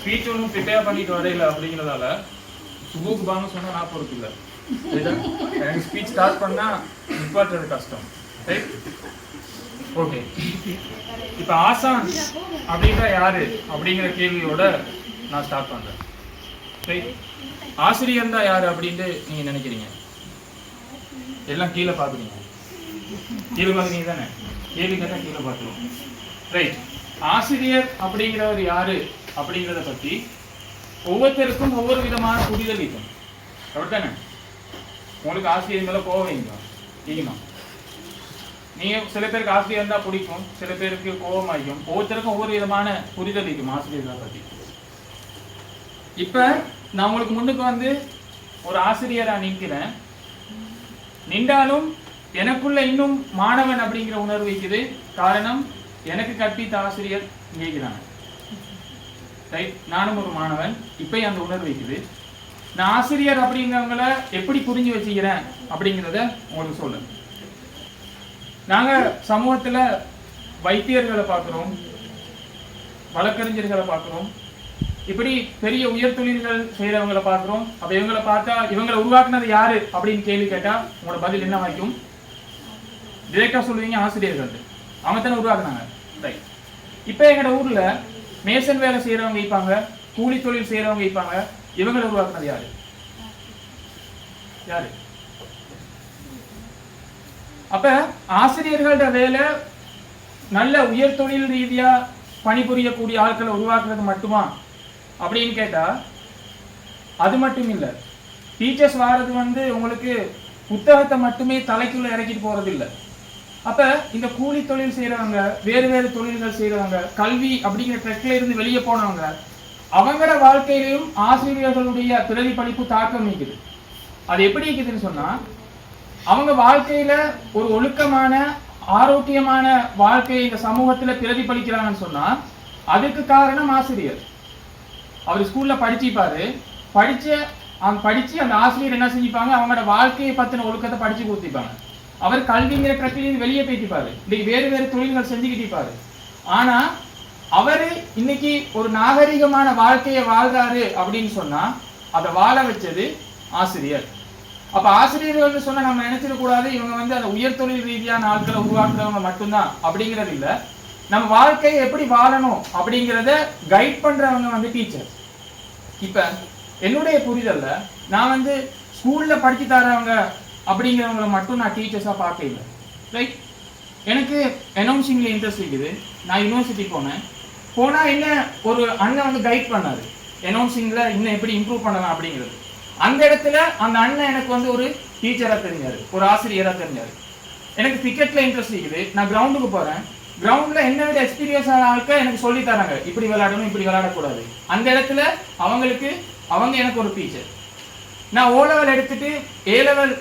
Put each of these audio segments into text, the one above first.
Speech ஒன்றும் prepare பண்ணிட்டு வரையில அப்படிங்கிறதால சுபுக்கு பானு சொன்னால் நான் பொறுப்பு இல்லை எனக்கு ஸ்பீச் ஸ்டார்ட் பண்ணால் நிப்பாட்டுறது கஷ்டம். ரைட் ஓகே இப்போ ஆசான் அப்படின்ற யாரு அப்படிங்கிற கேள்வியோட நான் ஸ்டார்ட் பண்ணுறேன் ரைட் ஆசிரியர் தான் யார் அப்படின்ட்டு நீங்கள் நினைக்கிறீங்க? எல்லாம் கீழே பார்க்குறீங்க. கீழே பார்க்குறீங்க தானே? கேள்வி கேட்டால் கீழே பார்த்துருவோம். ரைட் ஆசிரியர் அப்படிங்கிறவர் யாரு அப்படிங்கிறத பத்தி ஒவ்வொருத்தருக்கும் ஒவ்வொரு விதமான புரிதல் இருக்கும். அப்படித்தானே? உங்களுக்கு ஆசிரியர் மேல கோவம் வைங்க. நீங்கள் சில பேருக்கு ஆசிரியர் இருந்தால் பிடிக்கும். சில பேருக்கு கோபம் ஒவ்வொருத்தருக்கும் ஒவ்வொரு விதமான புரிதல் இருக்கும் ஆசிரியர்களை பத்தி. இப்ப நான் உங்களுக்கு முன்னுக்கு வந்து ஒரு ஆசிரியரா நிற்கிறேன் நின்றாலும் எனக்குள்ள இன்னும் மாணவன் அப்படிங்கிற உணர்வு இருக்குது. காரணம் எனக்கு கற்பித்த ஆசிரியர் நினைக்கிறாங்க ரைட் நானும் ஒரு மாணவன். இப்போ அந்த உணர்வு வைக்குது நான் ஆசிரியர் அப்படிங்கிறவங்கள எப்படி புரிஞ்சு வச்சுக்கிறேன் அப்படிங்கிறத உங்களுக்கு சொல்லுங்க. நாங்க சமூகத்துல வைத்தியர்களை பார்க்குறோம் வழக்கறிஞர்களை பார்க்குறோம். இப்படி பெரிய உயர் தொழில்கள் செய்யறவங்களை பார்க்குறோம். அப்போ இவங்களை பார்த்தா இவங்களை உருவாக்குனது யாரு அப்படின்னு கேள்வி கேட்டா உங்களோட பதில் என்ன வாய்க்கும்? டிரெக்டாக சொல்லுவீங்க ஆசிரியர்கள் அவங்க தானே உருவாக்குனாங்க. ரைட் இப்போ எங்களோட ஊர்ல மேசன் வேலை செய்கிறவங்க இருப்பாங்க கூலி தொழில் செய்யறவங்க இருப்பாங்க இவங்களை உருவாக்குனது யாரு? யாரு? அப்ப ஆசிரியர்களோட வேலை நல்ல உயர் தொழில் ரீதியா பணிபுரியக்கூடிய ஆட்களை உருவாக்குறது மட்டுமா? அப்படின்னு கேட்டா அது மட்டும் இல்ல. டீச்சர்ஸ் வாரது வந்து உங்களுக்கு புத்தகத்தை மட்டுமே தலைக்குள்ள இறக்கிட்டு போறது இல்ல அப்போ இந்த கூலி தொழில் செய்யறவங்க வேறு வேறு தொழில்கள் செய்யறவங்க கல்வி அப்படிங்கிற ட்ரெக்கில் இருந்து வெளியே போனவங்க அவங்களோட வாழ்க்கையிலும் ஆசிரியர்களுடைய பிரதிபலிப்பு தாக்கம் நீக்குது. அது எப்படி இருக்குதுன்னு சொன்னா அவங்க வாழ்க்கையில ஒரு ஒழுக்கமான ஆரோக்கியமான வாழ்க்கையை இந்த சமூகத்துல பிரதிபலிக்கிறாங்கன்னு சொன்னால் அதுக்கு காரணம் ஆசிரியர். அவர் ஸ்கூல்ல படிச்சுப்பார். படிச்ச அவங்க படிச்சு அந்த ஆசிரியர் என்ன செஞ்சுப்பாங்க? அவங்களோட வாழ்க்கையை பற்றின ஒழுக்கத்தை படிச்சு கொடுத்துப்பாங்க. அவர் கல்விங்கிற ட்ரக்கிலிருந்து வெளியே போயிட்டிப்பாரு இன்னைக்கு வேறு வேறு தொழில்கள் செஞ்சுக்கிட்டு இருப்பாரு. ஆனா அவரு இன்னைக்கு ஒரு நாகரிகமான வாழ்க்கையை வாழ்றாரு அப்படின்னு சொன்னா அதை வாழ வச்சது ஆசிரியர். அப்ப ஆசிரியர்கள் சொன்னா நம்ம நினைச்சிடக்கூடாது இவங்க வந்து அந்த உயர் தொழில் ரீதியான ஆட்களை உருவாக்குறவங்க மட்டும்தான் அப்படிங்கிறது இல்ல. நம்ம வாழ்க்கையை எப்படி வாழணும் அப்படிங்கிறத கைட் பண்றவங்க வந்து டீச்சர் இப்ப என்னுடைய புரிதல்ல நான் வந்து ஸ்கூல்ல படிச்சு தரவங்க அப்படிங்கிறவங்கள மட்டும் நான் டீச்சர்ஸாக பார்க்கல ரைட் எனக்கு அனௌன்சிங்கில் இன்ட்ரெஸ்ட் இருக்குது. நான் யூனிவர்சிட்டி போனேன். போனால் என்ன ஒரு அண்ணன் வந்து கைட் பண்ணார். அனௌன்சிங்கில் இன்னும் எப்படி இம்ப்ரூவ் பண்ணலாம் அப்படிங்கிறது. அந்த இடத்துல அந்த அண்ணன் எனக்கு வந்து ஒரு டீச்சராக தெரிஞ்சார். ஒரு ஆசிரியராக தெரிஞ்சார். எனக்கு கிரிக்கெட்டில் இன்ட்ரெஸ்ட் இருக்குது. நான் கிரவுண்டுக்கு போகிறேன் கிரவுண்டில் என்ன விட எக்ஸ்பீரியன்ஸ் ஆன ஆட்கள் எனக்கு சொல்லி தராங்க. இப்படி விளையாடணும் இப்படி விளையாடக்கூடாது. அந்த இடத்துல அவங்களுக்கு அவங்க எனக்கு ஒரு டீச்சர் நான் ஓ லெவல் எடுத்துட்டு ஏ லெவல்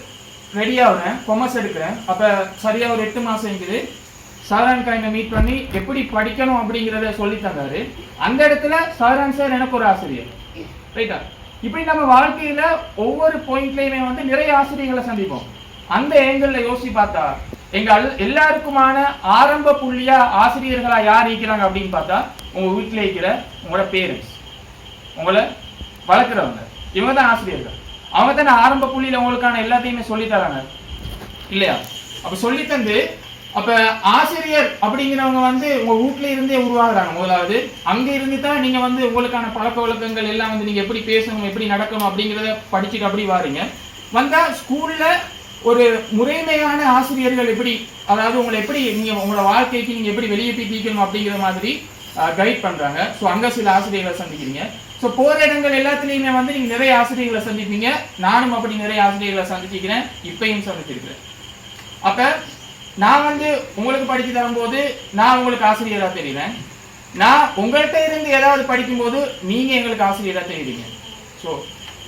ரெடி ஆகுறேன் கொமர்ஸ் எடுக்கிறேன். அப்போ சரியாக ஒரு எட்டு மாதம் இருக்குது. சாரான் காயினை மீட் பண்ணி எப்படி படிக்கணும் அப்படிங்கிறத சொல்லி தந்தாரு. அந்த இடத்துல சாரான் சார் எனக்கு ஒரு ஆசிரியர். ரைட்டா இப்படி நம்ம வாழ்க்கையில் ஒவ்வொரு பாயிண்ட்லையுமே வந்து நிறைய ஆசிரியர்களை சந்திப்போம். அந்த ஏங்கல்ல யோசிச்சு பார்த்தா எங்க அல்- எல்லாருக்குமான ஆரம்ப புள்ளியா ஆசிரியர்களா யார் இருக்கிறாங்க அப்படின்னு பார்த்தா உங்க வீட்டில் இருக்கிற உங்களோட பேரண்ட்ஸ் உங்களை வளர்க்குறவங்க. இவங்க தான் ஆசிரியர்கள். அவங்க தானே ஆரம்ப புள்ளியில உங்களுக்கான எல்லாத்தையுமே சொல்லி தராங்க இல்லையா? அப்ப சொல்லி தந்து அப்ப ஆசிரியர் அப்படிங்கிறவங்க வந்து உங்க வீட்ல இருந்தே உருவாகுறாங்க. முதலாவது அங்க இருந்து தான் நீங்க வந்து உங்களுக்கான பழக்க வழக்கங்கள் எல்லாம் வந்து நீங்க எப்படி பேசணும் எப்படி நடக்கணும் அப்படிங்கிறத படிச்சுட்டு அப்படி வாரீங்க. வந்தா ஸ்கூல்ல ஒரு முறைமையான ஆசிரியர்கள் எப்படி அதாவது உங்களை எப்படி நீங்க உங்களோட வாழ்க்கைக்கு நீங்க எப்படி வெளியே போய் தீக்கணும் அப்படிங்கிற மாதிரி கைட் பண்றாங்க. ஸோ அங்க சில ஆசிரியர்களை சந்திக்கிறீங்க. ஸோ போற இடங்கள் எல்லாத்துலேயுமே வந்து நீங்கள் நிறைய ஆசிரியர்களை சந்திப்பீங்க. நானும் அப்படி நிறைய ஆசிரியர்களை சந்திச்சிக்கிறேன் இப்பையும் சந்திச்சிருக்கிறேன். அப்போ நான் வந்து உங்களுக்கு படித்து தரும்போது நான் உங்களுக்கு ஆசிரியராக தெரியுறேன் நான் உங்கள்கிட்ட இருந்து ஏதாவது படிக்கும்போது நீங்கள் எங்களுக்கு ஆசிரியராக தெரியுறீங்க ஸோ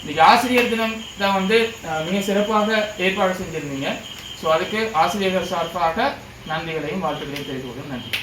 இன்னைக்கு ஆசிரியர் தினம் தான் வந்து மிக சிறப்பாக ஏற்பாடு செஞ்சுருந்தீங்க. ஸோ அதுக்கு ஆசிரியர்கள் சார்பாக நன்றிகளையும் வாழ்த்துக்களையும் தெரிவித்துக் நன்றி.